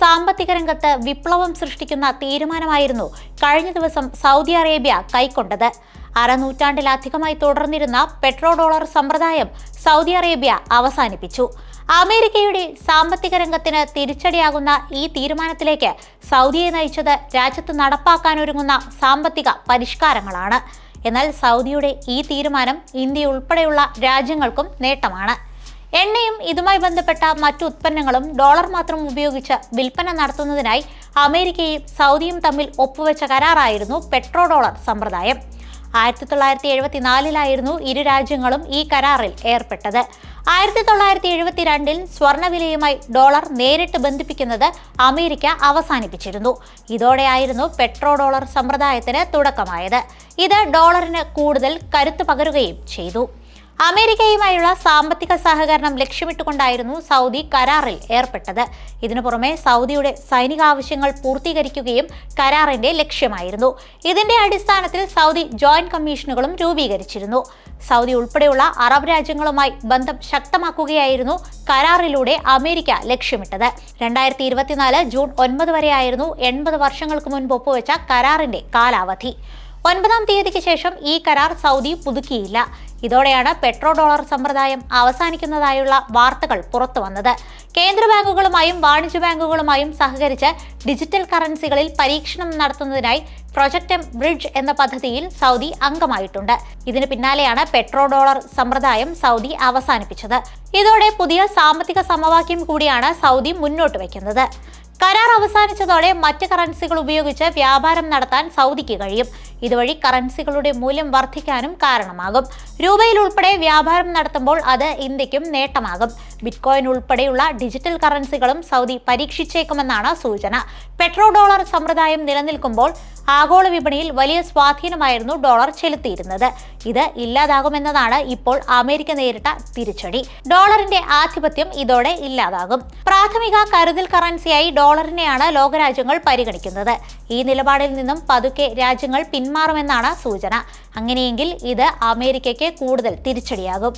സാമ്പത്തിക രംഗത്ത് വിപ്ലവം സൃഷ്ടിക്കുന്ന തീരുമാനമായിരുന്നു കഴിഞ്ഞ ദിവസം സൗദി അറേബ്യ കൈക്കൊണ്ടത്. അരനൂറ്റാണ്ടിലധികമായി തുടർന്നിരുന്ന പെട്രോ ഡോളർ സമ്പ്രദായം സൗദി അറേബ്യ അവസാനിപ്പിച്ചു. അമേരിക്കയുടെ സാമ്പത്തിക രംഗത്തിന് തിരിച്ചടിയാകുന്ന ഈ തീരുമാനത്തിലേക്ക് സൗദിയെ നയിച്ചത് രാജ്യത്ത് നടപ്പാക്കാനൊരുങ്ങുന്ന സാമ്പത്തിക പരിഷ്കാരങ്ങളാണ്. എന്നാൽ സൗദിയുടെ ഈ തീരുമാനം ഇന്ത്യ ഉൾപ്പെടെയുള്ള രാജ്യങ്ങൾക്കും നേട്ടമാണ്. എണ്ണയും ഇതുമായി ബന്ധപ്പെട്ട മറ്റു ഉത്പന്നങ്ങളും ഡോളർ മാത്രം ഉപയോഗിച്ച് വിൽപ്പന നടത്തുന്നതിനായി അമേരിക്കയും സൗദിയും തമ്മിൽ ഒപ്പുവെച്ച കരാറായിരുന്നു പെട്രോ ഡോളർ സമ്പ്രദായം. ആയിരത്തി തൊള്ളായിരത്തി എഴുപത്തിനാലിലായിരുന്നു ഇരു രാജ്യങ്ങളും ഈ കരാറിൽ ഏർപ്പെട്ടത്. ആയിരത്തി തൊള്ളായിരത്തി എഴുപത്തിരണ്ടിൽ സ്വർണവിലയുമായി ഡോളർ നേരിട്ട് ബന്ധിപ്പിക്കുന്നത് അമേരിക്ക അവസാനിപ്പിച്ചിരുന്നു. ഇതോടെയായിരുന്നു പെട്രോ ഡോളർ സമ്പ്രദായത്തിന് തുടക്കമായത്. ഇത് ഡോളറിന് കൂടുതൽ കരുത്ത് പകരുകയും ചെയ്തു. അമേരിക്കയുമായുള്ള സാമ്പത്തിക സഹകരണം ലക്ഷ്യമിട്ടുകൊണ്ടായിരുന്നു സൗദി കരാറിൽ ഏർപ്പെട്ടത്. ഇതിനു പുറമെ സൗദിയുടെ സൈനിക ആവശ്യങ്ങൾ പൂർത്തീകരിക്കുകയും കരാറിന്റെ ലക്ഷ്യമായിരുന്നു. ഇതിന്റെ അടിസ്ഥാനത്തിൽ സൗദി ജോയിന്റ് കമ്മീഷനുകളും രൂപീകരിച്ചിരുന്നു. സൗദി ഉൾപ്പെടെയുള്ള അറബ് രാജ്യങ്ങളുമായി ബന്ധം ശക്തമാക്കുകയായിരുന്നു കരാറിലൂടെ അമേരിക്ക ലക്ഷ്യമിട്ടത്. രണ്ടായിരത്തി ഇരുപത്തിനാല് ജൂൺ ഒൻപത് വരെയായിരുന്നു എൺപത് വർഷങ്ങൾക്ക് മുൻപ് ഒപ്പുവെച്ച കരാറിന്റെ കാലാവധി. ഒൻപതാം തീയതിക്ക് ശേഷം ഈ കരാർ സൗദി പുതുക്കിയില്ല. ഇതോടെയാണ് പെട്രോ ഡോളർ സമ്പ്രദായം അവസാനിക്കുന്നതായുള്ള വാർത്തകൾ പുറത്തു വന്നത്. കേന്ദ്ര ബാങ്കുകളുമായും വാണിജ്യ ബാങ്കുകളുമായും സഹകരിച്ച് ഡിജിറ്റൽ കറൻസികളിൽ പരീക്ഷണം നടത്തുന്നതിനായി പ്രൊജക്ട് എം ബ്രിഡ്ജ് എന്ന പദ്ധതിയിൽ സൗദി അംഗമായിട്ടുണ്ട്. ഇതിന് പിന്നാലെയാണ് പെട്രോ ഡോളർ സമ്പ്രദായം സൗദി അവസാനിപ്പിച്ചത്. ഇതോടെ പുതിയ സാമ്പത്തിക സമവാക്യം കൂടിയാണ് സൗദി മുന്നോട്ട് വയ്ക്കുന്നത്. കരാർ അവസാനിച്ചതോടെ മറ്റ് കറൻസികൾ ഉപയോഗിച്ച് വ്യാപാരം നടത്താൻ സൗദിക്ക് കഴിയും. ഇതുവഴി കറൻസികളുടെ മൂല്യം വർദ്ധിക്കാനും കാരണമാകും. രൂപയിൽ ഉൾപ്പെടെ വ്യാപാരം നടത്തുമ്പോൾ അത് ഇന്ത്യക്കും നേട്ടമാകും. ബിറ്റ്കോയിൻ ഉൾപ്പെടെയുള്ള ഡിജിറ്റൽ കറൻസികളും സൗദി പരീക്ഷിച്ചേക്കുമെന്നാണ് സൂചന. പെട്രോ ഡോളർ സമ്പ്രദായം നിലനിൽക്കുമ്പോൾ ആഗോള വിപണിയിൽ വലിയ സ്വാധീനമായിരുന്നു ഡോളർ ചെലുത്തിയിരുന്നത്. ഇത് ഇല്ലാതാകുമെന്നതാണ് ഇപ്പോൾ അമേരിക്ക നേരിട്ട തിരിച്ചടി. ഡോളറിന്റെ ആധിപത്യം ഇതോടെ ഇല്ലാതാകും. പ്രാഥമിക കരുതൽ കറൻസിയായി ഡോളറിനെയാണ് ലോകരാജ്യങ്ങൾ പരിഗണിക്കുന്നത്. ഈ നിലപാടിൽ നിന്നും പതുക്കെ രാജ്യങ്ങൾ പിന്മാറുമെന്നാണ് സൂചന. അങ്ങനെയെങ്കിൽ ഇത് അമേരിക്കയ്ക്ക് കൂടുതൽ തിരിച്ചടിയാകും.